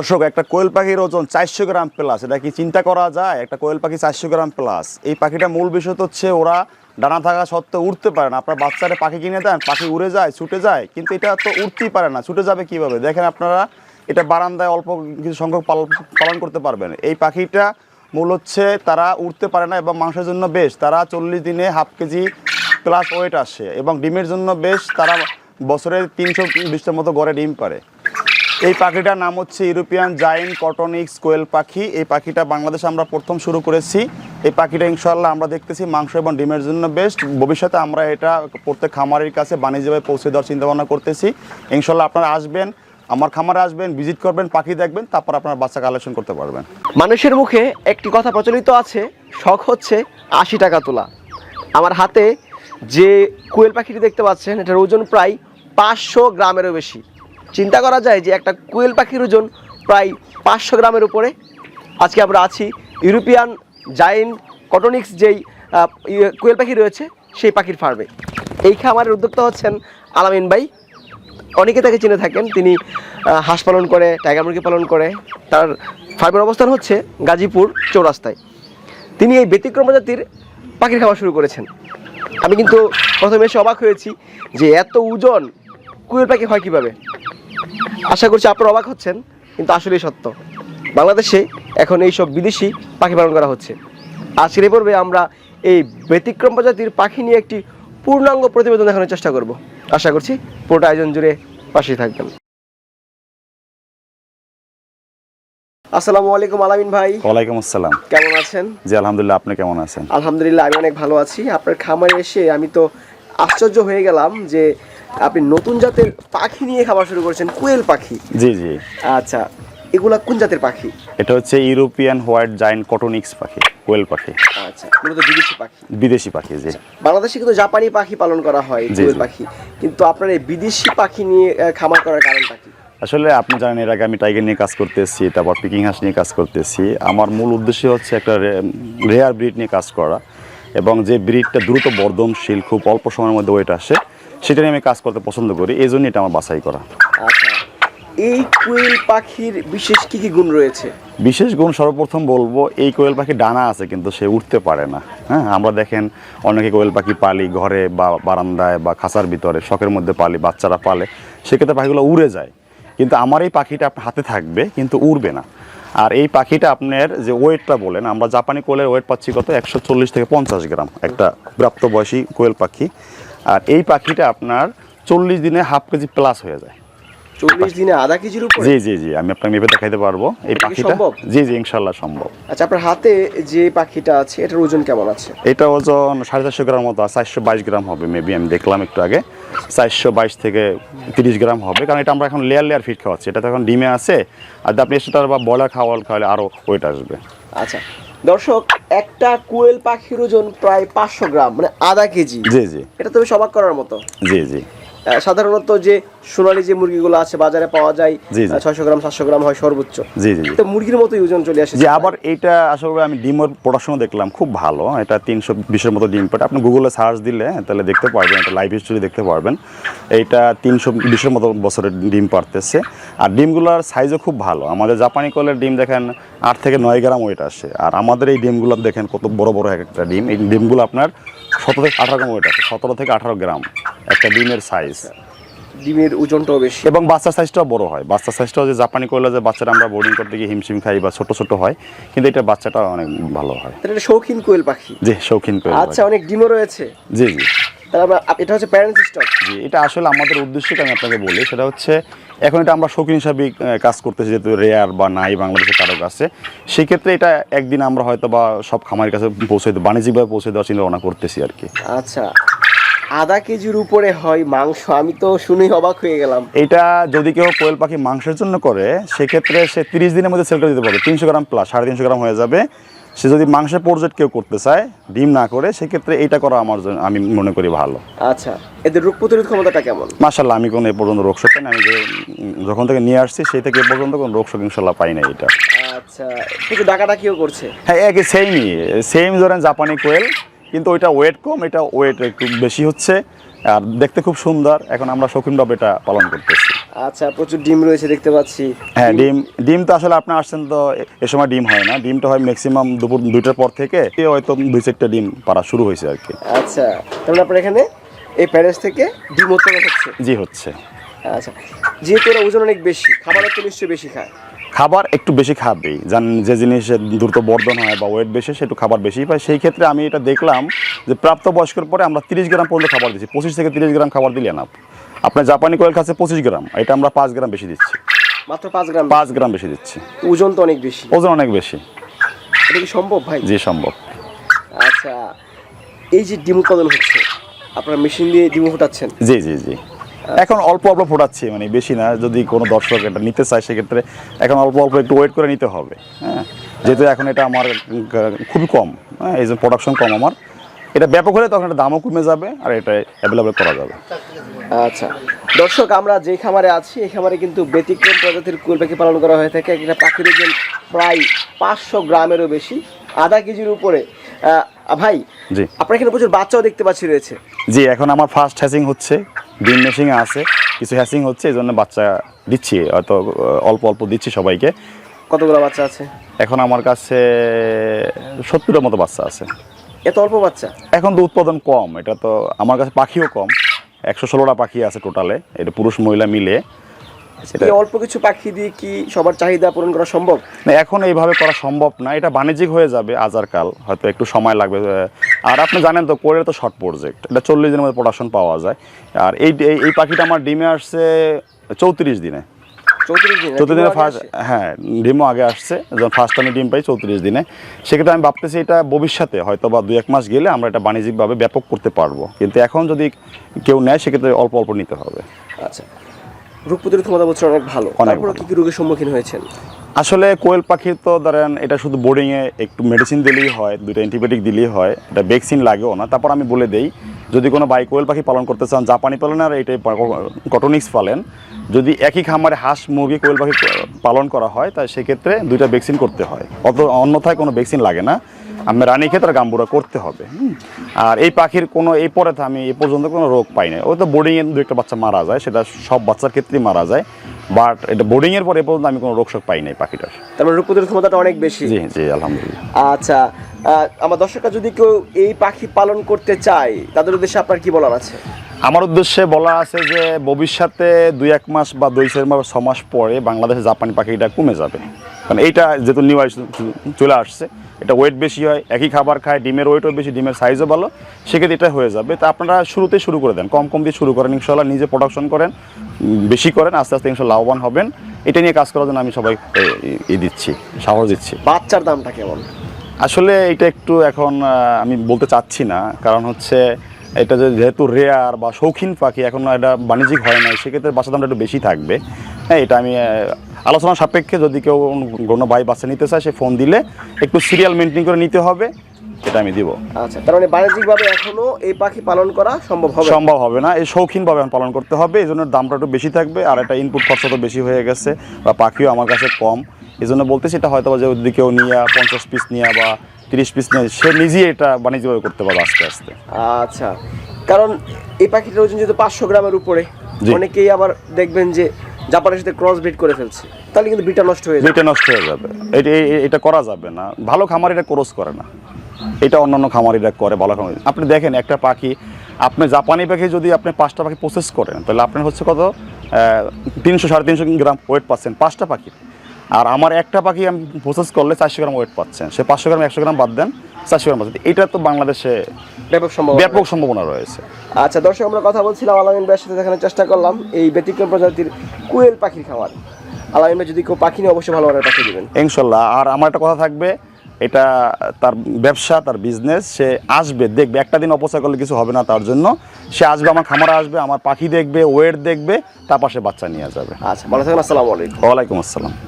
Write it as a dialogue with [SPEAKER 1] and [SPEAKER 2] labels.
[SPEAKER 1] দর্শক, একটা কোয়েল পাখির ওজন চারশো গ্রাম প্লাস এটা কি চিন্তা করা যায়? একটা কোয়েল পাখি চারশো গ্রাম প্লাস এই পাখিটা মূল বিষয় হচ্ছে ওরা ডানা থাকা সত্ত্বেও উঠতে পারে না। আপনার বাচ্চারা পাখি কিনে দেন, পাখি উড়ে যায়, ছুটে যায়, কিন্তু এটা তো উঠতেই পারে না। ছুটে যাবে কীভাবে? দেখেন আপনারা, এটা বারান্দায় অল্প কিছু সংখ্যক পালন করতে পারবেন। এই পাখিটা মূল হচ্ছে তারা উঠতে পারে না এবং মাংসের জন্য বেশ। তারা চল্লিশ দিনে হাফ কেজি প্লাস ওয়েট আসে এবং ডিমের জন্য বেশ। তারা বছরে তিনশো বিশটার মতো গড়ে ডিম পারে। এই পাখিটার নাম হচ্ছে ইউরোপিয়ান জাইন কটনিক্স কোয়েল পাখি। এই পাখিটা বাংলাদেশে আমরা প্রথম শুরু করেছি। এই পাখিটা ইনশাল্লাহ আমরা দেখতেছি মাংস এবং ডিমের জন্য বেস্ট ভবিষ্যতে আমরা এটা প্রত্যেক খামারের কাছে বাণিজ্যভাবে পৌঁছে দেওয়ার চিন্তাভাবনা করতেছি। ইনশাল্লাহ আপনারা আসবেন, আমার খামারে আসবেন ভিজিট করবেন, পাখি দেখবেন, তারপর আপনার বাচ্চা কালেকশন করতে পারবেন।
[SPEAKER 2] মানুষের মুখে একটি কথা প্রচলিত আছে, শখ হচ্ছে আশি টাকা তোলা। আমার হাতে যে কোয়েল পাখিটি দেখতে পাচ্ছেন, এটার ওজন প্রায় পাঁচশো গ্রামেরও বেশি। চিন্তা করা যায় যে একটা কোয়েল পাখির ওজন প্রায় পাঁচশো গ্রামের উপরে। আজকে আমরা আছি ইউরোপিয়ান জায়েন্ট কটনিক্স যেই ইয়ে- কোয়েল পাখি রয়েছে, সেই পাখির ফার্মে। এই খামারের উদ্যোক্তা হচ্ছেন আলামিন ভাই। অনেকে তাকে চিনে থাকেন, তিনি হাঁস পালন করে, টাইগার মুরগি পালন করে। তার ফার্মের অবস্থান হচ্ছে গাজীপুর চৌরাস্তায়। তিনি এই ব্যতিক্রম প্রজাতির পাখির খাওয়া শুরু করেছেন। আমি কিন্তু প্রথমে এসে অবাক হয়েছি যে এত ওজন কুয়েল পাখি হয় কীভাবে? আশা করছি আপনারা অবাক হচ্ছেন কিন্তু আসলেই সত্য। বাংলাদেশে এখন এই সব বিদেশি পাখি পালন করা হচ্ছে। আজকের এই পর্বে আমরা এই ব্যতিক্রম প্রজাতির পাখি নিয়ে একটি পূর্ণাঙ্গ প্রতিবেদন দেখানোর চেষ্টা করব। আশা করছি পুরোটা আয়োজন জুড়ে পাশেই থাকবেন। আসসালামু আলাইকুম আলামিন ভাই।
[SPEAKER 1] ওয়ালাইকুম আসসালাম।
[SPEAKER 2] কেমন আছেন?
[SPEAKER 1] জি আলহামদুলিল্লাহ আপনি কেমন আছেন?
[SPEAKER 2] আলহামদুলিল্লাহ আমি অনেক ভালো আছি। আপনার খামারে এসে আমি তো আশ্চর্য হয়ে গেলাম যে আপনি নতুন জাতের পাখি নিয়ে খাবার শুরু করেছেন কোয়েল পাখি।
[SPEAKER 1] জি জি।
[SPEAKER 2] আচ্ছা এগুলা কোন জাতের পাখি?
[SPEAKER 1] এটা হচ্ছে ইউরোপিয়ান হোয়াইট জায়ান্ট কটনিক্স পাখি কোয়েল পাখি।
[SPEAKER 2] আচ্ছা মূলত বিদেশি পাখি।
[SPEAKER 1] বিদেশি পাখি জি।
[SPEAKER 2] বাংলাদেশে কিন্তু জাপানি পাখি পালন করা হয় কোয়েল পাখি। কিন্তু আপনার এই বিদেশি পাখি নিয়ে খামার করার কারণটা কি?
[SPEAKER 1] আসলে আপনি জানেন এর আগে আমি টাইগার নিয়ে কাজ করতেছি তারপর পিকিং হাঁস নিয়ে কাজ করতেছি। আমার মূল উদ্দেশ্য হচ্ছে একটা রেয়ার ব্রিড নিয়ে কাজ করা। এবং যে ব্রিডটা দ্রুত বর্ধনশীল খুব অল্প সময়ের মধ্যে ওয়েট আসে সেটা নিয়ে আমি কাজ করতে পছন্দ করি এই জন্য এটা আমার বাছাই করা।
[SPEAKER 2] আচ্ছা এই কোয়েল পাখির বিশেষ কি কি গুণ রয়েছে?
[SPEAKER 1] বিশেষ গুণ সর্বপ্রথম বলব এই কোয়েল পাখি ডানা আছে কিন্তু সে উঠতে পারে না। হ্যাঁ আমরা দেখেন অনেকে কোয়েল পাখি পালি ঘরে বা বারান্দায় বা খাঁচার ভিতরে শখের মধ্যে পালি বাচ্চারা পালে সেক্ষেত্রে পাখিগুলো উড়ে যায়। কিন্তু আমার এই পাখিটা আপনার হাতে থাকবে কিন্তু উড়বে না। আর এই পাখিটা আপনার যে ওয়েটটা বলেন আমরা জাপানি কোয়েলের ওয়েট পাচ্ছি কত? একশো চল্লিশ থেকে পঞ্চাশ গ্রাম একটা প্রাপ্তবয়সী কোয়েল পাখি। আর এই পাখিটা আপনার চল্লিশ দিনে হাফ কেজি প্লাস হয়ে যায়।
[SPEAKER 2] চল্লিশ দিনে আধা কেজির উপরে?
[SPEAKER 1] জি জি জি আমি আপনাকে মেপে দেখাইতে পারব। এই পাখিটা জি জি ইনশাল্লাহ সম্ভব।
[SPEAKER 2] আচ্ছা আপনার হাতে যে পাখিটা আছে এটার ওজন কেমন আছে?
[SPEAKER 1] এটা ওজন সাড়ে চারশো গ্রাম মতো চারশো বাইশ গ্রাম হবে মেবি আমি দেখলাম একটু আগে। চারশো বাইশ থেকে তিরিশ গ্রাম হবে কারণ এটা আমরা এখন লেয়ার লেয়ার ফিট খাওয়াচ্ছি। এটা তো এখন ডিমে আছে আর আপনি এক্সট্রা বা ব্রয়লার খাওয়াল খাওয়ালে আরও ওয়েট আসবে।
[SPEAKER 2] আচ্ছা দর্শক একটা কুয়েল পাখির ওজন প্রায় পাঁচশো গ্রাম মানে আধা কেজি।
[SPEAKER 1] জি জি।
[SPEAKER 2] এটা তুমি সবাক করার মতো।
[SPEAKER 1] জি জি।
[SPEAKER 2] সাধারণত যে সোনালী যে মুরগিগুলো আছে বাজারে পাওয়া যায়। ছয়শো গ্রাম সাতশো গ্রাম হয় সর্বোচ্চ।
[SPEAKER 1] জি জি
[SPEAKER 2] তো মুরগির মতোই ওজন চলে আসে।
[SPEAKER 1] যে আবার এইটা আসলে আমি ডিমের প্রোডাকশনও দেখলাম খুব ভালো। এটা তিনশো বিশের মতো ডিম পাট আপনি গুগলে সার্চ দিলে তাহলে দেখতে পারবেন এটা লাইভ হিস্টোরি দেখতে পারবেন। এইটা তিনশো বিশের মতো বছরের ডিম পারতেছে আর ডিমগুলোর সাইজও খুব ভালো। আমাদের জাপানি কলের ডিম দেখেন আট থেকে নয় গ্রাম ওয়েট আসে। আর আমাদের এই ডিমগুলো দেখেন কত বড় বড় এক একটা ডিম। এই ডিমগুলো আপনার সতেরো থেকে আঠারো গ্রাম ওয়েট আছে সতেরো থেকে আঠারো গ্রাম। একটা ডিমের সাইজ
[SPEAKER 2] ডিমের ওজনটাও বেশি।
[SPEAKER 1] এবং বাচ্চার সাইজটাও বড় হয়। বাচ্চার সাইজটাও যে জাপানি কয়লা যে বাচ্চারা আমরা বোর্ডিং করতে গিয়ে হিমশিম খাই বা ছোট ছোট হয় কিন্তু এটা বাচ্চাটা অনেক ভালো হয়।
[SPEAKER 2] এটা শৌখিন কোয়েল পাখি?
[SPEAKER 1] জি শৌখিন করে
[SPEAKER 2] আচ্ছা অনেক ডিমও রয়েছে।
[SPEAKER 1] জি জি।
[SPEAKER 2] এটা হচ্ছে প্যারেন্ট স্টক
[SPEAKER 1] জি এটা আসলে আমাদের উদ্দেশ্যটা আমি আপনাকে বলি। সেটা হচ্ছে এখন এটা আমরা শৌখিন হিসাবে কাজ করতেছি যেহেতু রেয়ার বা নাই বাংলাদেশে কারও কাছে। সেক্ষেত্রে এটা একদিন আমরা হয়তো বা সব খামারের কাছে পৌঁছে দেবো বাণিজ্যিকভাবে পৌঁছে দেওয়ার চিন্তা ভাবনা করতেছি আর কি।
[SPEAKER 2] আচ্ছা আধা কেজির উপরে হয় মাংস আমি তো শুনেই অবাক হয়ে গেলাম।
[SPEAKER 1] এটা যদি কেউ কোয়েল পাখি মাংসের জন্য করে সেক্ষেত্রে সে তিরিশ দিনের মধ্যে সেল করে দিতে পারবে। তিনশো গ্রাম প্লাস সাড়ে তিনশো গ্রাম হয়ে যাবে। সে যদি মাংসের প্রজেক্ট কেউ করতে চায় ডিম না করে সেক্ষেত্রে এটা করা আমার জন্য আমি মনে করি ভালো।
[SPEAKER 2] আচ্ছা এদের রোগ প্রতিরোধ ক্ষমতাটা কেমন?
[SPEAKER 1] মাসাল্লাহ আমি কোনো এ পর্যন্ত রোগ শোক পাই আমি যে যখন থেকে নিয়ে আসছি সেই থেকে এ পর্যন্ত কোনো রোগ শোক ইনশাল্লাহ পাই না এটা।
[SPEAKER 2] আচ্ছা কিছু ডাকাডাকিও করছে।
[SPEAKER 1] হ্যাঁ একই সেমই সেম ধরেন জাপানি কোয়েল কিন্তু ওইটা ওয়েট কম এটা ওয়েট একটু বেশি হচ্ছে। আর দেখতে খুব সুন্দর। এখন আমরা শৌখিনভাবে এটা পালন করতেছি।
[SPEAKER 2] আচ্ছা প্রচুর ডিম রয়েছে দেখতে পাচ্ছি।
[SPEAKER 1] হ্যাঁ ডিম ডিম তো আসলে আপনি আসছেন তো এ- সময় ডিম হয় না। ডিমটা হয় ম্যাক্সিমাম দুপুর দুইটার পর থেকে হয়তো দুই চারটা ডিম পাড়া শুরু হয়েছে আর কি।
[SPEAKER 2] আচ্ছা তাহলে আপনার এখানে এই প্যারেস থেকে ডিম উৎপাদন হচ্ছে?
[SPEAKER 1] জি হচ্ছে।
[SPEAKER 2] আচ্ছা যেহেতু এরা ওজন অনেক বেশি খাবারও তো নিশ্চয়ই বেশি খায়।
[SPEAKER 1] খাবার একটু বেশি খাবেই যান যে জিনিসের দ্রুত বর্ধন হয় বা ওয়েট বেশি সে একটু খাবার বেশি পায়। সেই ক্ষেত্রে আমি এটা দেখলাম যে প্রাপ্ত বয়স্কের পরে আমরা তিরিশ গ্রাম পর্যন্ত খাবার দিচ্ছি। পঁচিশ থেকে তিরিশ গ্রাম খাবার দিলে না আপনার জাপানি কোয়েল খাচ্ছে পঁচিশ গ্রাম। এটা আমরা পাঁচ গ্রাম বেশি দিচ্ছি।
[SPEAKER 2] মাত্র পাঁচ গ্রাম?
[SPEAKER 1] পাঁচ গ্রাম বেশি দিচ্ছি।
[SPEAKER 2] ওজন তো অনেক বেশি।
[SPEAKER 1] ওজন অনেক বেশি।
[SPEAKER 2] এটা কি সম্ভব ভাই?
[SPEAKER 1] জি সম্ভব।
[SPEAKER 2] আচ্ছা এই যে ডিম উৎপাদন হচ্ছে আপনারা মেশিন দিয়ে ডিম ফোটাচ্ছেন
[SPEAKER 1] জি জি জি। এখন অল্প অল্প ফোটাচ্ছি মানে বেশি না, যদি কোনো দর্শক এটা নিতে চায়, সেক্ষেত্রে এখন অল্প অল্প একটু ওয়েট করে নিতে হবে হ্যাঁ? যেহেতু এখন এটা আমার, খুবই কম হ্যাঁ? এই যে প্রোডাকশন কম আমার। এটা ব্যাপক হলে তখন এটা দামও কমে যাবে, আর এটা অ্যাভেলেবেল করা যাবে।
[SPEAKER 2] আচ্ছা। দর্শক, আমরা যে খামারে আছি, এই খামারে কিন্তু ব্যতিক্রম প্রজাতির কুল পাখি পালন করা হয়ে থাকে। একটা পাখির ওজন প্রায় পাঁচশো গ্রামেরও বেশি। আধা কেজির উপরে ভাই
[SPEAKER 1] জি।
[SPEAKER 2] আপনার এখানে প্রচুর বাচ্চাও দেখতে পাচ্ছি রয়েছে।
[SPEAKER 1] জি এখন আমার ফার্স্ট হ্যাসিং হচ্ছে ডিম মেশিং আছে কিছু হ্যাসিং হচ্ছে এই জন্য বাচ্চা দিচ্ছি হয়তো অল্প অল্প দিচ্ছি সবাইকে।
[SPEAKER 2] কতগুলো বাচ্চা আছে?
[SPEAKER 1] এখন আমার কাছে সত্তরের মতো বাচ্চা আছে।
[SPEAKER 2] এত অল্প বাচ্চা?
[SPEAKER 1] এখন তো উৎপাদন কম এটা তো আমার কাছে পাখিও কম। একশো ষোলোটা পাখি আছে টোটালে এটা পুরুষ মহিলা মিলে।
[SPEAKER 2] এই অল্প কিছু পাখি দিয়ে কি সবার চাহিদা পূরণ করা সম্ভব?
[SPEAKER 1] না, এখন এইভাবে করা সম্ভব না। এটা বাণিজ্যিক হয়ে যাবে আজারকাল হয়তো একটু সময় লাগবে। আর আপনি জানেন তো তো শর্ট প্রজেক্ট এটা চল্লিশ দিনের মধ্যে প্রোডাকশন পাওয়া যায়। আর এই এই- পাখিটা আমার ডিমে আসছে চৌত্রিশ দিনে।
[SPEAKER 2] চৌত্রিশ দিন?
[SPEAKER 1] দিনে ফার্স্ট? হ্যাঁ ডিমও আগে আসছে। যখন ফার্স্ট আমি ডিম পাই চৌত্রিশ দিনে। সেক্ষেত্রে আমি ভাবতেছি এটা ভবিষ্যতে হয়তো বা দু এক মাস গেলে আমরা এটা বাণিজ্যিকভাবে ব্যাপক করতে পারব। কিন্তু এখন যদি কেউ নেয় সেক্ষেত্রে অল্প অল্প নিতে হবে।
[SPEAKER 2] আচ্ছা। রোগ প্রতিরোধ ক্ষমতা বলছে অনেক ভালো।
[SPEAKER 1] অনেক
[SPEAKER 2] তারপরে কি কি রোগের সম্মুখীন হয়েছেন?
[SPEAKER 1] আসলে কোয়েল পাখির তো ধরেন এটা শুধু বোর্ডিংয়ে একটু মেডিসিন দিলেই হয় দুটো অ্যান্টিবায়োটিক দিলেই হয় এটা ভ্যাকসিন লাগেও না। তারপর আমি বলে দেই যদি কোনো বাই কোয়েল পাখি পালন করতে চান জাপানি পালন আর এটাই কটনিক্স পালেন যদি একই খামারে হাঁস মুরগি কোয়েল পাখি পালন করা হয় তাই সেক্ষেত্রে দুইটা ভ্যাকসিন করতে হয়। অত অন্যথায় কোনো ভ্যাকসিন লাগে না। আমি রানী ক্ষেত্রে গাম্বুরা করতে হবে আর এই পাখির কোনো এই পরে তো আমি এ পর্যন্ত কোনো রোগ পাই না ও তো বোর্ডিংয়ে দু একটা বাচ্চা মারা যায় সেটা সব বাচ্চার ক্ষেত্রেই মারা যায়। বাট এটা বোর্ডিংয়ের পরে এ পর্যন্ত আমি কোনো রোগ শোক পাই নাই পাখিটার।
[SPEAKER 2] তারপরে রোগ প্রতিরোধ ক্ষমতাটা অনেক বেশি।
[SPEAKER 1] জি জি আলহামদুলিল্লাহ।
[SPEAKER 2] আচ্ছা আমার দর্শকরা যদি কেউ এই পাখি পালন করতে চায় তাদের উদ্দেশ্যে আপনার কি বলার আছে?
[SPEAKER 1] আমার উদ্দেশ্যে বলা আছে যে ভবিষ্যতে দুই এক মাস বা দুই চার মাস ছ মাস পরে বাংলাদেশে জাপানি পাখিটা কমে যাবে। কারণ এইটা যেহেতু নিউ চলে আসছে এটা ওয়েট বেশি হয় একই খাবার খায় ডিমের ওয়েটও বেশি ডিমের সাইজও ভালো। সেক্ষেত্রে এটা হয়ে যাবে। তা আপনারা শুরুতে শুরু করে দেন কম কম দিয়ে শুরু করেন ইনশাল্লাহ নিজে প্রোডাকশন করেন বেশি করেন আস্তে আস্তে ইনশাল্লাহ লাভবান হবেন। এটা নিয়ে কাজ করার জন্য আমি সবাই ই দিচ্ছি সাহস দিচ্ছি।
[SPEAKER 2] বাচ্চার দামটা কেমন?
[SPEAKER 1] আসলে এটা একটু এখন আমি বলতে চাচ্ছি না কারণ হচ্ছে এটা যে যেহেতু রেয়ার বা শৌখিন পাখি এখন এটা বাণিজ্যিক হয় না সেক্ষেত্রে বাচ্চা দামটা একটু বেশি থাকবে। হ্যাঁ এটা আমি আলোচনা সাপেক্ষে যদি কেউ কোনো ভাই বাচ্চা নিতে চায় সে ফোন দিলে একটু সিরিয়াল মেনটেন করে নিতে হবে এটা আমি দিব।
[SPEAKER 2] আচ্ছা তার মানে বাণিজ্যিকভাবে এখনও এই পাখি পালন করা সম্ভব হবে?
[SPEAKER 1] সম্ভব হবে না এই শৌখিনভাবে এখন পালন করতে হবে এই জন্য দামটা একটু বেশি থাকবে আর এটা ইনপুট খরচা তো বেশি হয়ে গেছে বা পাখিও আমার কাছে কম। এই জন্য বলতেছি এটা হয়তো যদি কেউ নিয়ে পঞ্চাশ পিস নিয়ে বা তিরিশ পিস নিয়ে সে নিজেই এটা বাণিজ্যভাবে করতে পারবে আস্তে আস্তে।
[SPEAKER 2] আচ্ছা কারণ এই পাখিটার ওজন যেহেতু পাঁচশো গ্রামের উপরে অনেকেই আবার দেখবেন যে জাপানের সাথে ক্রস ব্রিড করে ফেলছে, তাহলে কিন্তু বিটা নষ্ট হয়ে যাবে।
[SPEAKER 1] এটা নষ্ট হয়ে যাবে। এটা এটা করা যাবে না। ভালো খামার এটা ক্রস করে না। এটা অন্যান্য খামারিরা করে ভালো খামারি। আপনি দেখেন, একটা পাখি, আপনি জাপানি পাখি যদি আপনি পাঁচটা পাখি প্রসেস করেন, তাহলে আপনার হচ্ছে কত? তিনশো সাড়ে তিনশো গ্রাম ওয়েট পাচ্ছেন পাঁচটা পাখি। আর আমার একটা পাখি আমি প্রসেস করলে চারশো গ্রাম ওয়েট পাচ্ছেন। সে পাঁচশো গ্রাম, একশো গ্রাম বাদ দেন। গ্রাম পাচ্ছেন এটা তো বাংলাদেশে
[SPEAKER 2] ব্যাপক সম্ভব
[SPEAKER 1] ব্যাপক সম্ভাবনা রয়েছে।
[SPEAKER 2] আচ্ছা দর্শক আমরা কথা বলছিলাম আলামিন ভাইয়ের সাথে দেখানোর চেষ্টা করলাম এই ব্যতিক্রম প্রজাতির কুয়েল পাখির খামার। আলামিন ভাই যদি কেউ পাখি নিয়ে অবশ্যই ভালো মানের পাখি দেবেন।
[SPEAKER 1] ইনশাল্লাহ আর আমার একটা কথা থাকবে এটা তার ব্যবসা তার বিজনেস সে আসবে দেখবে একটা দিন অপচয় করলে কিছু হবে না তার জন্য। সে আসবে আমার খামারে আসবে আমার পাখি দেখবে ওয়েট দেখবে তার পাশে বাচ্চা নিয়ে যাবে।
[SPEAKER 2] আচ্ছা ভালো থাকেন আসসালামু আলাইকুম।
[SPEAKER 1] ওয়ালাইকুম আসসালাম।